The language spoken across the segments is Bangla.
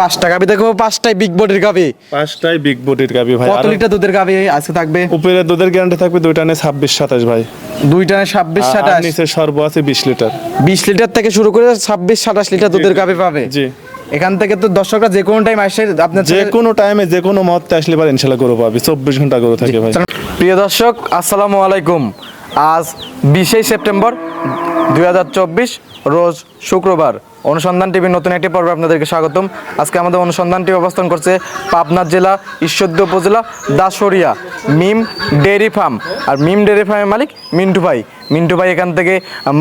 পাঁচটা গাবি দেখো পাঁচটাই বিগ বডির গাবি। পাঁচটাই বিগ বডির গাবি ভাই। কত লিটার দুধের গাবি আজকে থাকবে? উপরে দুধের গ্যারান্টি থাকবে দুইটা নিয়ে ছাব্বিশ সাতাশ ভাই। দুইটা ছাব্বিশ সাতাশ। নিচে সর্ব আছে বিশ লিটার বিশ লিটার থেকে শুরু করে ছাব্বিশ সাতাশ লিটার দুধের গাবি পাবে। জি। এখান থেকে তো দর্শকরা যে কোনো টাইম আসে আপনার যে কোনো টাইমে যে কোনো মহত্তে আসলে পারে ইনশাল্লাহ গরু পাবি। চব্বিশ ঘণ্টা গরু থাকে ভাই। প্রিয় দর্শক আসসালামু আলাইকুম। আজ বিশে সেপ্টেম্বর দুই হাজার চব্বিশ রোজ শুক্রবার। অনুসন্ধান টিভির নতুন একটি পর্বে আপনাদেরকে স্বাগতম। আজকে আমাদের অনুসন্ধানটি অবস্থান করছে পাবনা জেলা, ঈশ্বরদী উপজেলা, দাসরিয়া, মিম ডেয়ারি ফার্ম। আর মিম ডেয়ারি ফার্মের মালিক মিন্টু ভাই। মিন্টু ভাই এখান থেকে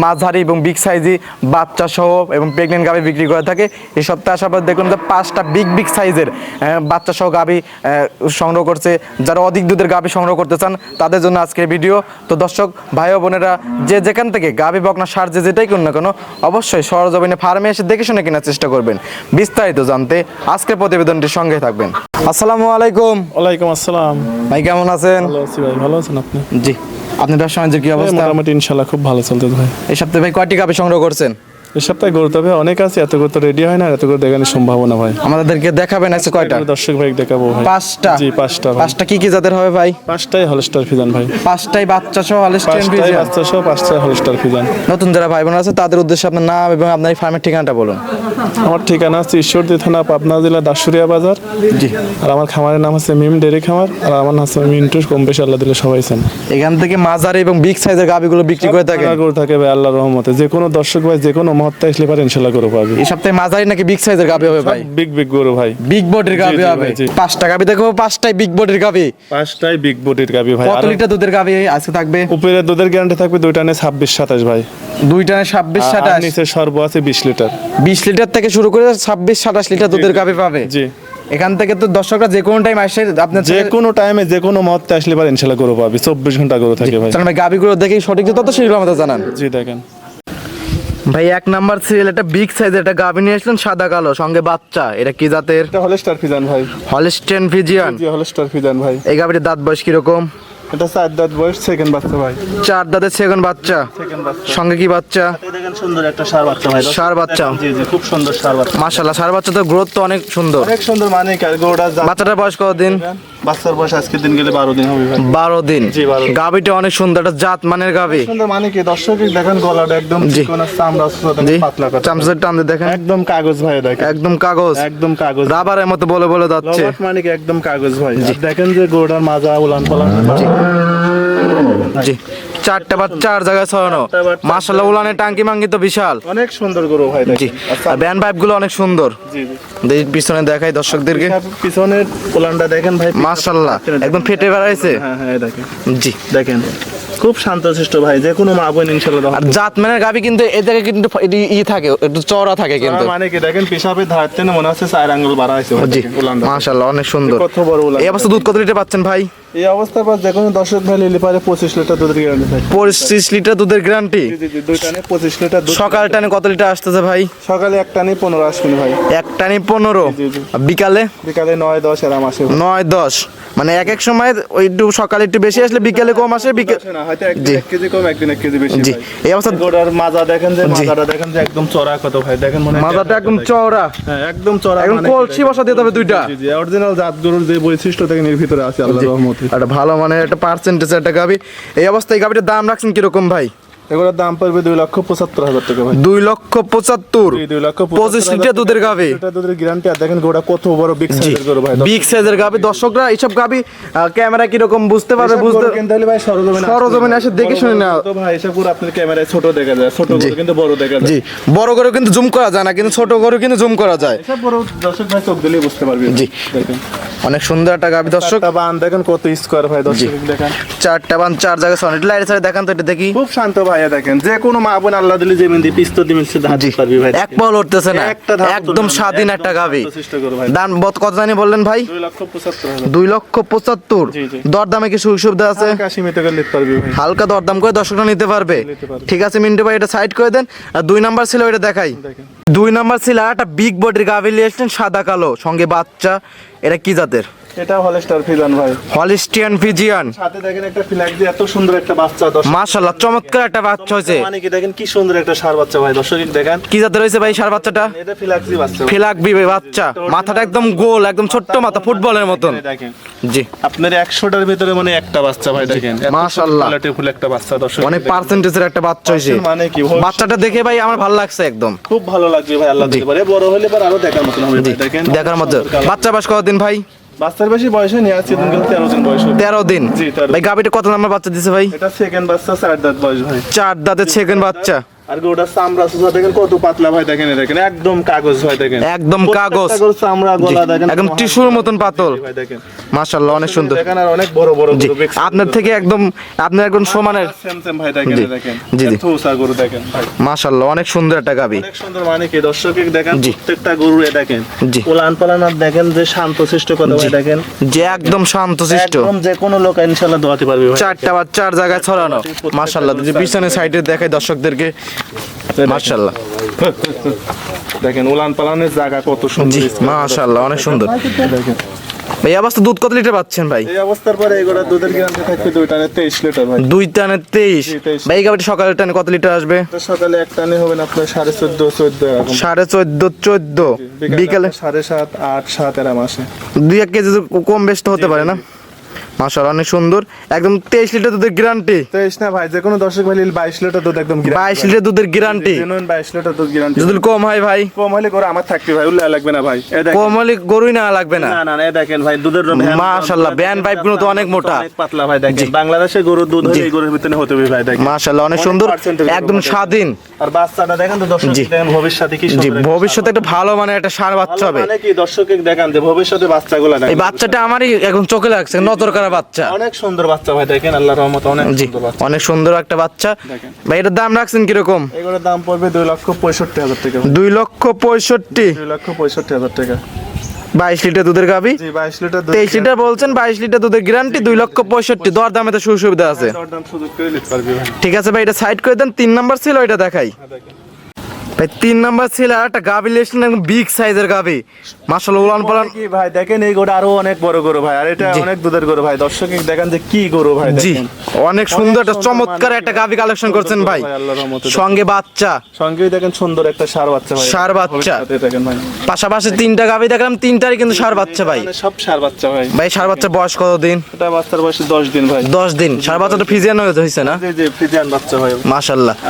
মাঝারি এবং বিগ সাইজি বাচ্চা সহ এবং প্রেগনেন্ট গাভি বিক্রি করে থাকে। এই সপ্তাহে আসার পর দেখলাম যে পাঁচটা বিগ বিগ সাইজের বাচ্চা সহ গাভি সংগ্রহ করছে। যারা অধিক দুধের গাভি সংগ্রহ করতে চান, তাদের জন্য আজকের ভিডিও তো দর্শক, ভাই বোনেরা, যে যেখান থেকে গাভি বকনা সার যে যেটাই করুন না কেন, অবশ্যই সরজমিনে ফার্মে এসে দেখে শুনে কেনার চেষ্টা করবেন। বিস্তারিত জানতে আজকের প্রতিবেদনটির সঙ্গে থাকবেন। আসসালামু আলাইকুম। ওয়ালাইকুম আসসালাম। ভাই কেমন আছেন? ভালো আছি ভাই ভালো আছেন আপনি? জি। আপনি ব্যবসা বাণিজ্যের কি অবস্থা? মোটামুটি ইনশাল্লাহ খুব ভালো চলতেছে ভাই। এই সপ্তাহে ভাই কয়টি কাপে সংগ্রহ করছেন? এই সপ্তাহে গরু তবে অনেক আছে এত গরু তো রেডি হয় না এত গরু দেখানোর সম্ভাবনা ভাই। আমাদেরকে দেখাবেন আছে কয়টা? দর্শক ভাই দেখাবো ভাই। পাঁচটা? জি পাঁচটা পাঁচটা কি কি জাতের হবে ভাই? পাঁচটাই হলস্টার ফিজান ভাই। পাঁচটাই বাচ্চা সহ হলস্টেইন পাঁচটাই বাচ্চা সহ পাঁচটাই হলস্টার ফিজান। নতুন যারা ভাই বোন আছে তাদের উদ্দেশ্যে আপনার নাম এবং আপনার ফার্মের ঠিকানাটা বলুন। আমার ঠিকানা হচ্ছে ঈশ্বরদী থানা পাবনা জেলা দাসুরিয়া বাজার। জি। আর আমার খামারের নাম হচ্ছে মিম ডেরি খামার আর আমার নাম হচ্ছে মিন্টু কম বেশি আল্লাহ দিলে সবাই চেন এখান থেকে মাঝারি এবং বিগ সাইজের গাবিগুলো বিক্রি করে থাকেন গরু থাকে ভাই আল্লাহর রহমতে। যে কোনো দর্শক ভাই যে কোনো মহত্তা আসলে পারে ইনশাল্লাহ গরু পাবে। এই সপ্তাহে মাঝারি নাকি বিগ সাইজের গাবি হবে ভাই? বিগ বিগ গরু ভাই। বিগ বডির গাবি হবে। পাঁচটা গাবি দেখো পাঁচটাই বিগ বডির গাবি পাঁচটাই বিগ বডির গাবি ভাই। কত লিটার দুধের গাবি আজকে থাকবে? উপরে দুধের গ্যারান্টি থাকবে দুইটা নিয়ে ছাব্বিশ সাতাশ ভাই। দুইটা ছাব্বিশ সাতাশ। নিচে সর্ব আছে বিশ লিটার। বিশ লিটার থেকে শুরু করে ছাব্বিশ সাতাশ লিটার দুধের গাবি পাবে। জি। এখান থেকে তো দর্শকরা যে কোনো টাইম আসে আপনার যে কোনো টাইমে যে কোনো মহত্তে আসলে পারে ইনশাল্লাহ গরু পাবে। চব্বিশ ঘণ্টা গরু থাকে ভাই। ভাই গাবিগুলো দেখেই সঠিক তত সেগুলো আমাদের জানান। জি দেখেন। ভাই এক নাম্বার সিরিয়াল একটা বিগ সাইজের একটা গাভি নিয়ে আসলেন সাদা কালো সঙ্গে বাচ্চা। এটা কি জাতের? এটা হলস্টার ফিজান ভাই। হলস্টেন ফিজিয়ান হলস্টার ফিজান ভাই। এই গাভিটির দাঁত বয়স কীরকম? এটা চার দাঁত বয়স সেকেন্ড বাচ্চা ভাই। চার দাঁতের সেকেন্ড বাচ্চা। সেকেন্ড বাচ্চা। সঙ্গে কি বাচ্চা? দেখেন সুন্দর একটা সার বাচ্চা ভাই। সার বাচ্চা। জি জি খুব সুন্দর সার বাচ্চা। সার বাচ্চা তো গ্রোথ তো অনেক সুন্দর। অনেক সুন্দর মানে গরুটা বাচ্চাটার বয়স কতদিন? বাচ্চার বয়স আজকের দিন গেলে বারো দিন হবে বারো দিন। জি, 12 দিন। গাভিটা অনেক সুন্দর একটা জাত মানের সুন্দর মানে কি? দর্শক দেখেন গলাটা একদম জি। চিকন আর চামড়া পাতলা চামচের টান দেখেন। একদম কাগজ ভাই দেখেন। একদম কাগজ। একদম কাগজ। রাবারের মতো বলে বলে যাচ্ছে। মানে কি? একদম কাগজ ভাই দেখেন যে গোড়ার মাজা উলান পালান। জি। চারটা বা চার জায়গায় ছড়ানো। বাচ্চা। উলানে টাঙ্কি মাঙ্কি তো বিশাল। অনেক সুন্দর গরু ভাই জি আর ব্যান্ড পাইপগুলো অনেক সুন্দর। জি জি। পিছনে দেখাই দর্শকদেরকে। পিছনের উলানটা দেখেন ভাই মাশাল্লাহ একদম ফেটে বেড়াইছে। হ্যাঁ হ্যাঁ দেখেন। জি। দেখেন খুব শান্তশিষ্ট ভাই যে কোনো মা বোন ইনশাল্লাহ আর জাতমানের গাবি কিন্তু এ জায়গায় কিন্তু এটি ই থাকে একটু চওড়া থাকে কিন্তু। মানে কি দেখেন পেশাবের ধারতে না মনে হচ্ছে চার আঙ্গুল বাড়া হয়েছে জি মাশাল্লাহ অনেক সুন্দর। কত বড় উলান। এই অবস্থা দুধ কত লিটার পাচ্ছেন ভাই? এই অবস্থার পর যে কোনো দর্শক ভাই নিলে পারে পঁচিশ লিটার দুধের গ্যারান্টি থাকে পঁচিশ লিটার দুধের গ্যারান্টি দুই টানে পঁচিশ লিটার দুধ। সকাল টানে কত লিটার আসতেছে ভাই? সকালে এক টানে পনেরো আসবেন ভাই। এক টানি পনেরো। বিকালে? বিকালে নয় দশ এরাম আসে নয় দশ। মানে এক এক সময় ওই একটু সকালে একটু বেশি আসলে বিকালে কম আসে বিকেল না হয়তো। এক কেজি কম একদিন এক কেজি বেশি জি। এই অবস্থা গোড়ার মাজা দেখেন যে মাজাটা দেখেন যে একদম চড়া কত ভাই। দেখেন মনে ট্যাপ একদম। চওড়া। হ্যাঁ একদম চড়া একদম মানে কলসি বসা দিতে হবে দুইটা। জি জি অরিজিনাল জাত গরুর যে বৈশিষ্ট্য দেখেন এর ভিতরে আছে আল্লাহর রহমতে। একটা ভালো মানে একটা পার্সেন্টেজ একটা গাবি। এই অবস্থায় গাবিটার দাম রাখছেন কীরকম ভাই? এগুলোর দাম পড়বে দুই লক্ষ পঁচাত্তর হাজার টাকা ভাই। দুই লক্ষ পঁচাত্তর। দুই লক্ষ পঁচিশ লিটার দুধের গাবি। দুধের গ্যারান্টি আর দেখেন গোটা কত বড় বিগ সাইজের গরু ভাই বিগ সাইজের গাবি। দর্শকরা এইসব গাবি ক্যামেরা কীরকম বুঝতে পারবে বুঝতে কিনতে হলে ভাই সরজমিনে সরজমিনে এসে দেখে শুনে নেওয়া। তো ভাই এসব পুরো আপনার ক্যামেরায় ছোট দেখা যায় ছোট। গরু কিন্তু বড় দেখা যায়। জি বড় গরু কিন্তু জুম করা যায় না কিন্তু ছোট গরু কিন্তু জুম করা যায়। এসব বড় দর্শক ভাই চোখ দিলেই বুঝতে পারবে। জি। দেখেন। অনেক সুন্দর একটা গাবি দর্শক। বান দেখেন কত স্কোয়ার ভাই দর্শক দেখেন। চারটা বান চার জায়গায় সনেট লাইট সাইড দেখান তো এটা দেখি। খুব শান্ত ভাইয়া দেখেন। যে কোনো মা বোন আল্লাহ দিলে যে মেহেন্দি পিস্তো দিবেন সে ধার দিতে পারবি ভাই। এক পাও লড়তেছে না। একদম স্বাধীন একটা গাবি। দাম বত কত জানি বললেন ভাই? দুই লক্ষ পঁচাত্তর হাজার দুই লক্ষ পঁচাত্তর। জি, জি। দরদামে কি সুযোগ সুবিধা আছে? হালকা দরদাম করে দর্শকরা নিতে পারবে। ঠিক আছে মিন্টু ভাই এটা সাইড করে দেন। আর দুই নাম্বার ছিল এটা দেখাই। দুই নাম্বার ছিল একটা বিগ বডির গাভি নিয়ে এসছেন সাদা কালো। সঙ্গে বাচ্চা এটা কি জাতের? জাতের এটা হলস্টার ফিজান ভাই। Holstein Friesian. সাথে দেখেন একটা এত সুন্দর একটা বাচ্চা দর্শক। মাশাল্লাহ চমৎকার একটা বাচ্চা হয়েছে। মানে কি দেখেন কি সুন্দর একটা সার বাচ্চা ভাই দর্শক দেখেন। কি জাতের হয়েছে ভাই সার বাচ্চাটা? এটা ফ্ল্যাক্সি বাচ্চা ভাই। বাচ্চা। মাথাটা একদম গোল একদম ছোট্ট মাথা ফুটবলের মতন। দেখেন জি। আপনার ভিতরে মানে একটা বাচ্চা ভাই দেখেন। মাশাআল্লাহ। একটা বাচ্চা দর্শক অনেক পার্সেন্টেজের একটা বাচ্চা হয়েছে। মানে কি বাচ্চাটা দেখে ভাই আমার ভালো লাগছে একদম। খুব ভালো লাগবে ভাই আল্লাহ দিতে পারে। বড় হলে পর আরও দেখার মতন হবে দেখেন। দেখার মতো। বাচ্চা বাস কতদিন ভাই? বাচ্চার বেশি বয়স হয়নি আজকে দিন কিন্তু তেরো দিন বয়স। তেরো দিন জি। ভাই গাবিটা কত নাম্বার বাচ্চা দিছে ভাই এটা সেকেন্ড বাচ্চা চার দাঁত বয়স ভাই চার দাঁতের সেকেন্ড বাচ্চা আর ওটা চামড়া সুসা দেখেন কত পাতলা ভাই দেখেন দেখেন একদম কাগজ ভাই দেখেন। একদম কাগজ। চামড়া গলা দেখেন একদম টিস্যুর মতন পাতল। ভাই দেখেন। মাশাল্লাহ অনেক সুন্দর। দেখেন আর অনেক বড় বড় গরু আপনার থেকে একদম আপনার একদম সমানের সেম সেম ভাই দেখেন দেখেন। জি, জি। গরু দেখেন ভাই। মাশাল্লাহ অনেক সুন্দর একটা গাবি। অনেক সুন্দর মানে কি দেখেন প্রত্যেকটা গরু এ দেখেন। ওলান পালান আর দেখেন যে শান্ত ভাই দেখেন। যে একদম শান্ত শিষ্ট একদম যে কোনো লোক ইনশাআল্লাহ দোয়াতে পারবে ভাই। চারটা বা চার জায়গায় ছড়ানো। মাশাল্লাহ যদি পিছনে সাইডে দেখাই দর্শকদেরকে। মাশাল্লাহ দেখেন উলান পালানের জায়গা কত সুন্দর মাশাল্লাহ অনেক সুন্দর। এই অবস্থা দুধ কত লিটার পাচ্ছেন ভাই? এই অবস্থার পরে এগুলো দুধের গ্যারান্টি থাকবে দুই টানে তেইশ লিটার ভাই। দুই টানে তেইশ? জি, তেইশ। ভাই এই গাবিটা সকালের টানে কত লিটার আসবে? সকালে এক টানে আপনার সাড়ে চোদ্দ চোদ্দ এরকম। সাড়ে চোদ্দ চোদ্দ। বিকালে আপনার সাড়ে সাত আট সাত এরম আসে। দুই এক কেজি কম বেশ তো হতে পারে না? মাশাল্লাহ অনেক সুন্দর। একদম তেইশ লিটার দুধের গ্যারান্টি তেইশ না ভাই যে কোনো দর্শক ভাই বাইশ লিটার দুধ একদম বাইশ লিটার দুধের গ্যারান্টি লিটার দুধ গ্যারান্টি যদি কম হয় ভাই। কম হলে করে আমার থাকবে ভাই লাগবে না ভাই। এ দেখেন। কম হলে গরুই না লাগবে না। না না না এ দেখেন ভাই দুধের মাশাআল্লাহ, ভ্যান পাইপগুলো তো অনেক মোটা। অনেক পাতলা ভাই দেখেন। বাংলাদেশে গরুর দুধ হলে এই গরুর ভিতরে হতে হবে ভাই দেখেন। মাশাল্লাহ অনেক সুন্দর একদম স্বাধীন। আর বাচ্চাটা দেখেন তো দর্শক দেখেন ভবিষ্যতে কি সুন্দর ভবিষ্যতে একটা ভালো মানে একটা সার বাচ্চা হবে। মানে কি দর্শকে দেখান যে ভবিষ্যতে বাচ্চাগুলো এই বাচ্চাটা আমারই এখন চোখে লাগছে নজর করা বাচ্চা। অনেক সুন্দর বাচ্চা ভাই দেখেন আল্লাহর রহমতে অনেক সুন্দর বাচ্চা। অনেক সুন্দর একটা বাচ্চা। দেখেন। ভাই এটার দাম রাখছেন কীরকম? এগুলোর দাম পড়বে দুই লক্ষ পঁয়ষট্টি হাজার টাকা। দুই লক্ষ পঁয়ষট্টি। দুই লক্ষ পঁয়ষট্টি হাজার টাকা। বাইশ লিটার দুধের গাবি জি বাইশ লিটার দুধ তেইশ লিটার বলছেন বাইশ লিটার দুধের গ্যারান্টি দুই লক্ষ পঁয়ষট্টি। দর দামে তো সুযোগ সুবিধা আছে ঠিক আছে ভাই এটা সাইড করে দেন তিন নাম্বার ছিল ওইটা দেখাই। হ্যাঁ, দেখেন। ভাই তিন নাম্বার ছিল আর একটা লেসলেন বিগ সাইজের গাবি মাসাল উলান পালান। কি ভাই দেখেন এই গরু আরও অনেক বড় গরু ভাই আর এটা অনেক দুধের গরু ভাই। দর্শক দেখেন যে কি গরু ভাই জি অনেক সুন্দর একটা চমৎকার একটা গাবি কালেকশন করছেন ভাই। সঙ্গে বাচ্চা। সঙ্গেই দেখেন সুন্দর একটা সার বাচ্চা ভাই। ষাঁড় বাচ্চা। পাশাপাশি তিনটা গাবি দেখলাম তিনটারই কিন্তু সার বাচ্চা ভাই। সব সার বাচ্চা ভাই। ভাই সার বাচ্চা বয়স কত দিন এটা বাচ্চার বয়স দশ দিন ভাই। দশ দিন। সার বাচ্চাটা ফিজিয়ান হয়েছে না? জি জি বাচ্চা ভাই।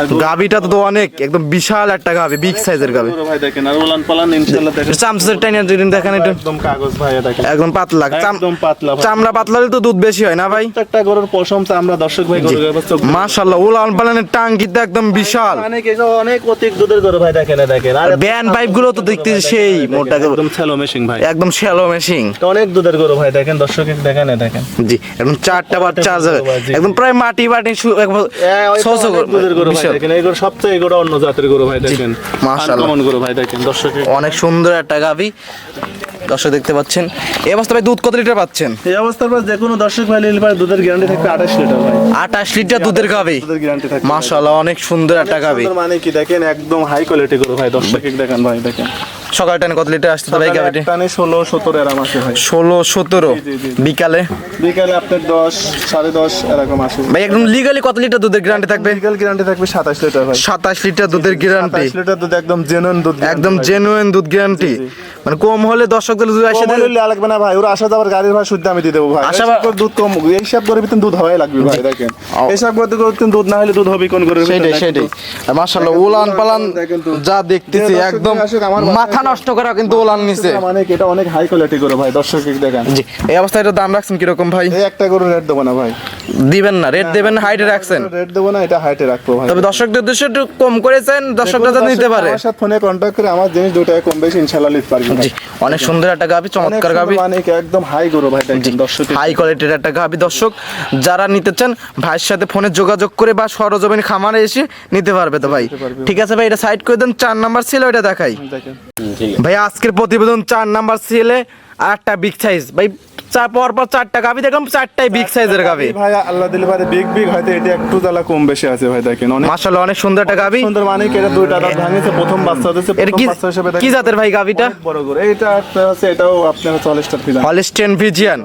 গরু- গাবিটা তো অনেক একদম বিশাল একটা গাবি বিগ সাইজের গাবি। ভাই দেখেন আর উলান পালান ইনশাআল্লাহ দেখেন। চামচের টাইনে দেখেন একদম কাগজ ভাই দেখেন। একদম পাতলা। একদম পাতলা চামড়া পাতলা তো দুধ বেশি হয় না ভাই? প্রত্যেকটা গরুর পশম আমরা দর্শক ভাই গরু উলান পালানের টাঙ্কিতে একদম বিশাল। অনেক এসব অনেক অতিক দুধের গরু ভাই দেখেন দেখেন। আর ব্যান পাইপগুলো তো দেখতে সেই মোটা। একদম ছেলো মেশিং ভাই। একদম শ্যালো মেশিং অনেক দুধের গরু ভাই দেখেন দর্শক দেখেন দেখেন। জি একদম চারটা বাচ্চা আছে একদম প্রায় মাটি বাটি হ্যাঁ, দুধের গরু ভাই দেখেন এই গরু সবচেয়ে অন্য জাতের গরু ভাই দেখেন। আনকমন গরু ভাই দেখেন দর্শক অনেক সুন্দর একটা গাবি দর্শক দেখতে পাচ্ছেন। এই অবস্থায় ভাই দুধ কত লিটার পাচ্ছেন? এই অবস্থার পর যে কোনো দর্শক ভাই নিলে পারে দুধের গ্যারান্টি থাকবে আঠাশ লিটার ভাই। আঠাশ লিটার দুধের গাবি দুধের গ্যারান্টি থাকবে। মাশাআল্লাহ অনেক সুন্দর একটা গাবি মানে কি দেখেন একদম হাই কোয়ালিটি গরু ভাই দর্শক দেখেন ভাই দেখেন। সকাল টাইমে কত লিটার আসতে গাবিটি টানে ষোলো সতেরো এরকম আসে ভাই। ষোলো সতেরো। জি, জি। বিকালে? বিকালে আপনার দশ সাড়ে এরকম আসে। ভাই একদম লিগালি কত লিটার দুধের গ্যারান্টি থাকবে? বিকাল গ্যারান্টি থাকবে সাতাশ লিটার ভাই। সাতাশ লিটার দুধের গ্যারান্টি সাতাশ লিটার দুধ একদম জেনুইন দুধ একদম জেনুইন দুধ গ্যারান্টি মানে কম হলে দর্শকদের আসে লাগবে না ভাই। ওরা আসা যাবার গাড়ির ভাড়া শুদ্ধ আমি দিয়ে দেবো ভাই। আসা দুধ কম এইসব করে ভিতরে দুধ হওয়াই লাগবে ভাই দেখেন। এইসব করতে করতে দুধ না হলে দুধ হবে কোন করে সেটাই সেটাই। মাশাআল্লাহ উলান পালান যা দেখতেছি একদম মাথা নষ্ট করা কিন্তু ওলান নিছে। মানে এটা অনেক হাই কোয়ালিটি করে ভাই দর্শক দেখেন। জি এই অবস্থায় এটা দাম রাখছেন কি রকম ভাই? এই একটা গরু রেট দেবো না ভাই। দিবেন না রেট দেবেন হাইটে রাখছেন। রেট দেবো না এটা হাইটে রাখব ভাই। তবে দর্শকদের উদ্দেশ্য একটু কম করেছেন দর্শকরা যাতে নিতে পারে। আমার সাথে ফোনে কন্ট্যাক্ট করে আমার জিনিস দুটায় কম বেশি ইনশাআল্লাহ নিতে পারবেন জি। অনেক সুন্দর একটা গাবি চমৎকার গাবি মানে একদম হাই গরু ভাই দর্শক হাই কোয়ালিটির একটা গাবি দর্শক যারা নিতে চান ভাইয়ের সাথে ফোনে যোগাযোগ করে বা সরজমিন খামারে এসে নিতে পারবে তো ভাই। ঠিক আছে ভাই এটা সাইড করে দেন চার নাম্বার ছিল ওইটা দেখাই। ভাই আজকের প্রতিবেদন চার নাম্বার সিলে আর একটা বিগ সাইজ ভাই চার পর পর চারটা গাভি দেখলাম চারটাই বিগ সাইজের গাভি ভাই আল্লাহ দিলে ভাই বিগ বিগ হয়তো এটা একটু জ্বালা কম বেশি আছে ভাই দেখেন। অনেক মাশাআল্লাহ অনেক সুন্দর একটা গাভি সুন্দর মানে কি এটা দুইটা দাঁত ভাঙেছে প্রথম বাচ্চা হচ্ছে এটা প্রথম বাচ্চা হিসেবে কি জাতের ভাই গাভিটা বড় করে একটা আছে এটাও আপনার হচ্ছে অলিস্টার ফিলার হলিস্টেন ফিজিয়ান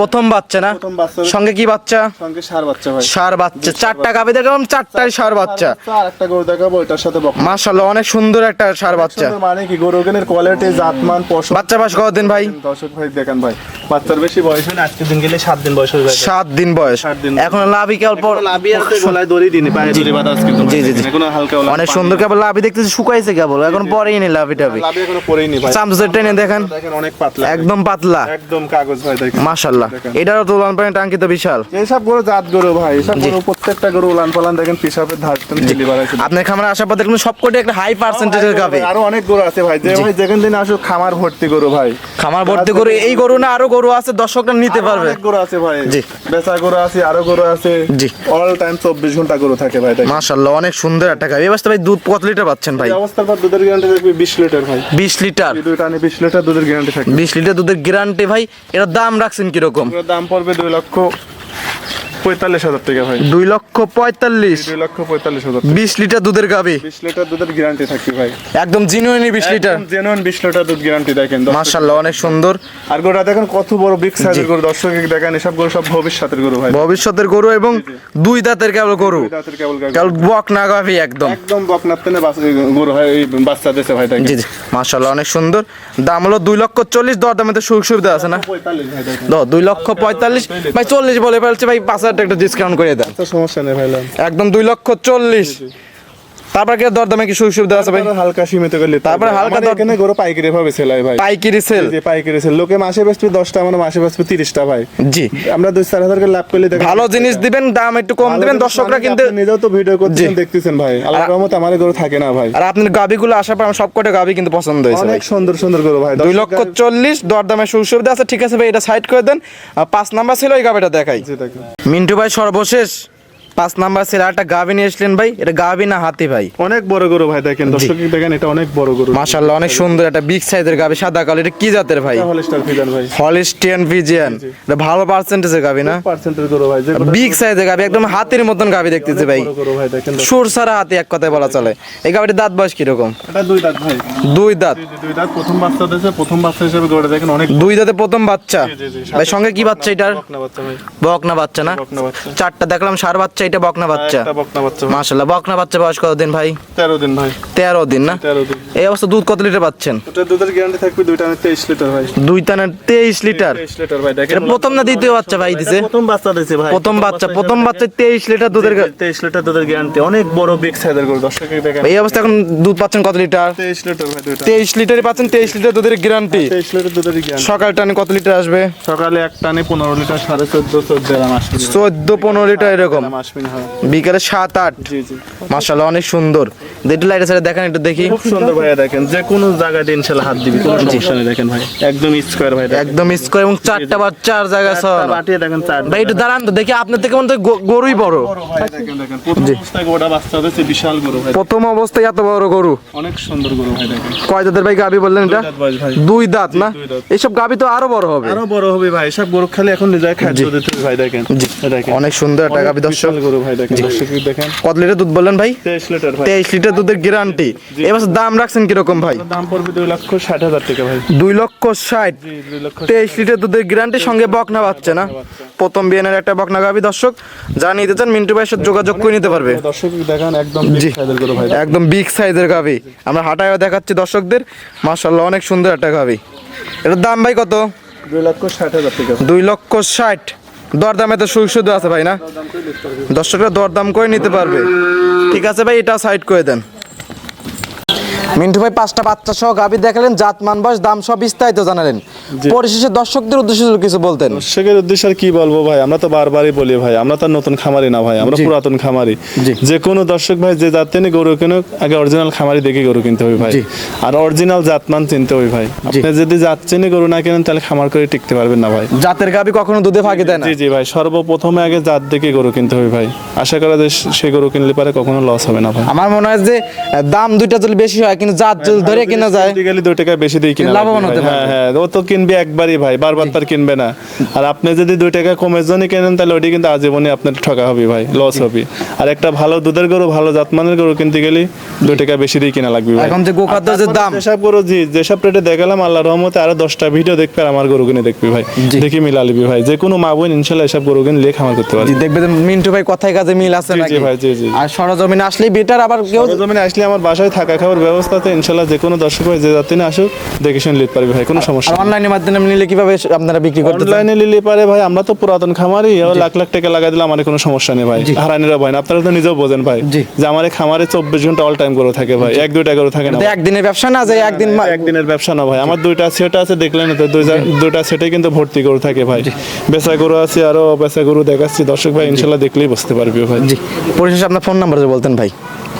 প্রথম বাচ্চা না? প্রথম বাচ্চা। সঙ্গে কি বাচ্চা? সঙ্গে সার বাচ্চা ভাই। সার বাচ্চা। চারটা গাভি দেখলাম চারটাই সার বাচ্চা। আর একটা গরু দেখাবো এটার সাথে বক মাশাআল্লাহ অনেক সুন্দর একটা সার বাচ্চা। সুন্দর মানে কি গরু ওখানের কোয়ালিটি জাতমান পশু বাচ্চা বাস কতদিন ভাই? দর্শক ভাই দেখেন ভাই। বাচ্চার বেশি বয়স হয় আজকে দিন গেলে সাত দিন বয়স হয়ে সাত দিন বয়স। এখন লাভি কেবল পর- লাভি আছে গলায় দড়ি দিনি পায়ে দড়ি বাঁধা আছে জি, জি, জি। এখনও হালকা অনেক সুন্দর কেবল লাভি দেখতেছি শুকাইছে কেবল। এখন পরেই নি লাভি টাভি। লাভি এখনও পরেই নি ভাই। চামচের টেনে দেখেন। দেখেন অনেক পাতলা। একদম পাতলা। একদম কাগজ ভাই দেখেন। এটারও তো উলান টাঙ্কি তো বিশাল। এইসব গরু জাত গরু ভাই গরু প্রত্যেকটা গরু উলান পালান দেখেন ধার ডেলিভার আছে আপনার খামারে আসার পর দেখলাম সবকটি একটা হাই পার্সেন্টেজের আরও অনেক গরু আছে ভাই যে ভাই যেখান দিন আসুক খামার ভর্তি গরু ভাই। খামার ভর্তি করে এই গরু না আরও গরু আছে দর্শকরা নিতে পারবে। গরু আছে ভাই। জি। বেচা গরু আছে আরও গরু আছে। জি। অল টাইম চব্বিশ ঘণ্টা গরু থাকে ভাই মাশাআল্লাহ অনেক সুন্দর একটা গাই এবার ভাই দুধ কত লিটার পাচ্ছেন ভাই? অবস্থা পর দুধের গ্যারান্টি থাকবে বিশ লিটার ভাই। বিশ লিটার। দুধ টানে বিশ লিটার দুধের গ্যারান্টি থাকবে। বিশ লিটার দুধের গ্যারান্টি ভাই এটার দাম রাখছেন কীরকম? দাম পড়বে দুই লক্ষ পঁয়তাল্লিশ হাজার টাকা ভাই। দুই লক্ষ পঁয়তাল্লিশ। দুই লক্ষ পঁয়তাল্লিশ হাজার বিশ লিটার দুধের গাভি। বিশ লিটার দুধের গ্যারান্টি থাকবে ভাই। একদম জিনুইনি বিশ লিটার। জেনুইন বিশ লিটার দুধ গ্যারান্টি দেখেন। মাশাল্লাহ অনেক সুন্দর। আর গরুটা দেখেন কত বড় বিগ সাইজের গরু। দর্শক দেখেন এসব গরু সব ভবিষ্যতের গরু ভাই। ভবিষ্যতের গরু এবং দুই দাঁতের কেবল গরু। দাঁতের কেবল কেবল বক না গাভি একদম। একদম বকনার তেনে গরু হয় এই বাচ্চা দেশে ভাই দেখেন জি জি। মাশাল্লাহ অনেক সুন্দর। দাম হলো দুই লক্ষ চল্লিশ। দর দামে তো সুযোগ সুবিধা আছে না? দুই লক্ষ পঁয়তাল্লিশ ভাই চল্লিশ বলে ফেলছে ভাই পাঁচ হাজার একটা ডিসকাউন্ট করে দেন। তো সমস্যা নেই ভাই একদম দুই লক্ষ চল্লিশ। তারপর কি দর দামে কি সুযোগ সুবিধা আছে ভাই? হালকা সীমিত করলে তারপরে হালকা আমাদের দর- এখানে গরু পাইকারি ভাবে সেলাই ভাই। পাইকারি সেল যে পাইকারি সেল লোকে মাসে বেচবে মানে মাসে বেচবে ভাই। জি। আমরা দুই চার হাজার করে লাভ করলে দেখেন ভালো জিনিস দিবেন দাম একটু কম দিবেন দর্শকরা মানে কিন্তু নিজেও তো ভিডিও করতেছেন দেখতেছেন ভাই। আল্লাহ রহমত আমার গরু থাকে না ভাই। আর আপনার গাবিগুলো আসার পর আমার সবকটা গাবি কিন্তু পছন্দ হয়েছে অনেক সুন্দর সুন্দর গরু ভাই। দুই লক্ষ গাড়ি- চল্লিশ দর দামে সুযোগ সুবিধা আছে ঠিক আছে ভাই এটা সাইড করে দেন। পাঁচ নাম্বার ছিল ওই গাবিটা দেখাই। জি, দেখেন। মিন্টু ভাই সর্বশেষ। পাঁচ নাম্বার ছিল একটা গাবি নিয়ে এসলেন ভাই এটা গাবি না হাতি ভাই। অনেক বড় গরু ভাই দেখেন দর্শক দেখেন এটা অনেক বড় গরু। মাশাল্লাহ অনেক সুন্দর একটা বিগ সাইজের গাবি সাদা কালো এটা কি জাতের ভাই? হলস্টার ফিজান ভাই। হলিস্টিয়ান ভিজিয়ান এটা ভালো পার্সেন্টেজের গাবি না? পার্সেন্টের গরু ভাই বিগ সাইজের গাবি একদম হাতির মতন গাবি দেখতেছি ভাই। সুর সারা হাতি এক কথায় বলা চলে। এই গাবিটির দাঁত বয়স কীরকম? এটা দুই দাঁত ভাই। দুই দাঁত? দুই দাঁত। প্রথম বাচ্চা দিয়েছে প্রথম বাচ্চা হিসেবে গরুটা দেখেন অনেক দুই দাঁতে প্রথম বাচ্চা? ভাই সঙ্গে কি বাচ্চা এটার? বকনা বাচ্চা ভাই। বকনা বাচ্চা না? চারটা দেখলাম সার বাচ্চা এটা বকনা বাচ্চা। মাসাল্লাহ বকনা বাচ্চা। ভাই বকনা বাচ্চা বয়স কতদিন ভাই? তেরো দিন ভাই। তেরো দিন না? তেরো দিন। এই অবস্থা দুধ কত লিটার পাচ্ছেন? ওটা দুধের গ্যারান্টি থাকবে দুইটা আমি তেইশ লিটার ভাই। দুই টানের তেইশ লিটার? তেইশ লিটার ভাই দেখেন প্রথম না দ্বিতীয় বাচ্চা ভাই দিছে? প্রথম বাচ্চা দিয়েছে ভাই। প্রথম বাচ্চা প্রথম বাচ্চা তেইশ লিটার দুধের গা- তেইশ লিটার দুধের গ্যারান্টি। অনেক বড় বিগ সাইজের গরু দর্শক দেখেন। এই অবস্থা এখন দুধ পাচ্ছেন কত লিটার? তেইশ লিটার ভাই দুইটা। তেইশ লিটারই পাচ্ছেন তেইশ লিটার দুধের গ্যারান্টি। তেইশ লিটার দুধের গ্যারান্টি। সকাল টানে কত লিটার আসবে? সকালে এক টানে পনেরো লিটার সাড়ে চোদ্দ চোদ্দ আসবে। চোদ্দ পনেরো লিটার এরকম। আসবে না হয়। বিকালে সাত আট। জি অনেক সুন্দর। একটু লাইটে সাইডে দেখেন একটু দেখি। খুব সুন্দর ভাইয়া দেখেন যে কোনো জায়গায় ইনশাল্লাহ হাত দিবি কোনো সমস্যা নেই দেখেন ভাই। একদম স্কোয়ার ভাই একদম স্কোয়ার এবং চারটা বা চার জায়গা বাটিয়ে দেখেন চার ভাই একটু দাঁড়ান তো দেখি আপনার থেকে মনে গরুই বড়। বড় দেখেন দেখেন প্রথম অবস্থায় গোটা বাচ্চা হচ্ছে বিশাল গরু ভাই। প্রথম অবস্থায় এত বড় গরু? অনেক সুন্দর গরু ভাই দেখেন। কয় দাঁতের ভাই গাবি বললেন এটা? দুই দাঁত না? এইসব গাবি তো আরও বড় হবে। আরও বড় হবে ভাই সব গরু খালি এখন নিজে খাদ্য দিতে ভাই দেখেন। দেখেন। অনেক সুন্দর একটা গাবি দর্শক। গরু ভাই দেখেন। দেখেন। কত লিটার দুধ বললেন ভাই? তেইশ লিটার ভাই। তেইশ লিটার দুধের গ্যারান্টি এবার দাম রাখছেন কীরকম ভাই? দাম পড়বে দুই লক্ষ ষাট হাজার টাকা ভাই। দুই লক্ষ ষাট জি তেইশ লিটার দুধের গ্যারান্টি সঙ্গে বকনা বাচ্চা না? প্রথম বিয়ানের একটা বকনা গাবি দর্শক যা নিতে চান মিন্টু ভাইয়ের সাথে যোগাযোগ করে নিতে পারবে। দর্শক দেখেন একদম ভাই। একদম বিগ সাইজের গাবি আমরা হাটায়ও দেখাচ্ছি দর্শকদের মাশাল্লাহ অনেক সুন্দর একটা গাবি এটার দাম ভাই কত? দুই লক্ষ ষাট হাজার টাকা। দুই লক্ষ ষাট। দরদামে তো সুযোগ সুবিধা আছে ভাই না? দর্শকরা দরদাম করে নিতে পারবে। ঠিক আছে ভাই এটা সাইড করে দেন। মিন্টু ভাই পাঁচটা বাচ্চা সহ গাবি দেখালেন জাত মান বয়স দাম সব বিস্তারিত জানালেন। পরিশেষে দর্শকদের উদ্দেশ্যে কিছু বলতেন। দর্শকের উদ্দেশ্যে আর কি বলব ভাই? আমরা তো বারবারই বলি ভাই আমরা তো নতুন খামারি না ভাই আমরা পুরাতন খামারি। যে কোনো দর্শক ভাই যে জাত তেনে গরু কেন আগে অরিজিনাল খামারি দেখে গরু কিনতে হবে ভাই। আর অরিজিনাল জাতমান চিনতে হবে ভাই। আপনি যদি জাত চেনে গরু না কেনেন তাহলে খামার করে টিকতে পারবেন না ভাই। জাতের গাবি কখনো দুধে ফাঁকি দেয় না। জি জি ভাই। সর্বপ্রথমে আগে জাত দেখে গরু কিনতে হবে ভাই। আশা করা যে সে গরু কিনলে পারে কখনো লস হবে না ভাই। আমার মনে হয় যে দাম দুইটা যদি বেশি হয় কিন্তু জাত ধরে কিনা যায় গেলে দুই টাকা বেশি দিয়ে কিনা লাভবান হতে ভাই। হ্যাঁ হ্যাঁ ও তো কিনবে একবারই ভাই বারবার তার কিনবে না। আর আপনি যদি দুই টাকা কমের জন্য কেনেন তাহলে ওটি কিন্তু আপনার ঠকা হবে ভাই লস হবে। আর একটা ভালো দুধের গরু ভালো জাতমানের গরু কিনতে গেলে দুই টাকা বেশি দিয়ে কিনা লাগবে ভাই। এখন যে গোখাদ্যের যে দাম। যেসব গরু জি যেসব রেটে দেখালাম আল্লাহ রহমতে আরও দশটা ভিডিও দেখবে আর আমার গরু কিনে দেখবি ভাই। দেখি মিলা লিবি ভাই যে কোনো মা বোন ইনশাল্লাহ এসব গরু কিনে লেখ আমার করতে পারবে। দেখবে মিন্টু ভাই কথায় কাজে মিল আছে জি, জি ভাই, জি, জি। আর সরজমিনে আসলেই বেটার আবার কেউ সরজমিনে আসলে আমার বাসায় থাকা খাওয়ার ব্যবস্থাতে ইনশাল্লাহ যে কোনো দর্শক ভাই যে যাতে না আসুক দেখে শুনে লিখতে পারবি ভাই কোনো সমস্যা। অনলাইনের মাধ্যমে নিলে কীভাবে আপনারা বিক্রি করতে অনলাইনে নিলে পারে ভাই আমরা তো পুরাতন খামারি ও লাখ লাখ টাকা লাগাই দিলে আমার কোনো সমস্যা নেই ভাই হারানিরা ভাই আপনারা তো নিজেও বোঝেন ভাই যে আমার খামারে চব্বিশ ঘণ্টা অল টাইম করে থাকে ভাই এক দুইটা করে থাকে না। একদিনের ব্যবসা না যে একদিন একদিনের ব্যবসা না ভাই আমার দুইটা সেট আছে দেখলেন তো দুইটা- দুইটা সেটে কিন্তু ভর্তি করে থাকে ভাই। বেচা গরু আছে আরও বেচা গরু দেখাচ্ছি দর্শক ভাই ইনশাল্লাহ দেখলেই বুঝতে পারবে ভাই। জি। পরিশেষে আপনার ফোন নাম্বার বলতেন ভাই।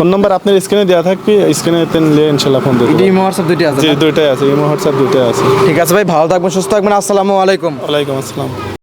ফোন নাম্বার আপনার স্ক্রিনে দেওয়া থাকবে স্ক্রিনে লে ইনশাল্লাহ ফোন দিতে ইমো হোয়াটসঅ্যাপ দুটো আছে জি? দুইটাই আছে ইমো হোয়াটসঅ্যাপ দুইটাই আছে। ঠিক আছে ভাই ভালো থাকবেন সুস্থ থাকবেন আসসালামু আলাইকুম। ওয়ালাইকুম আসসালাম।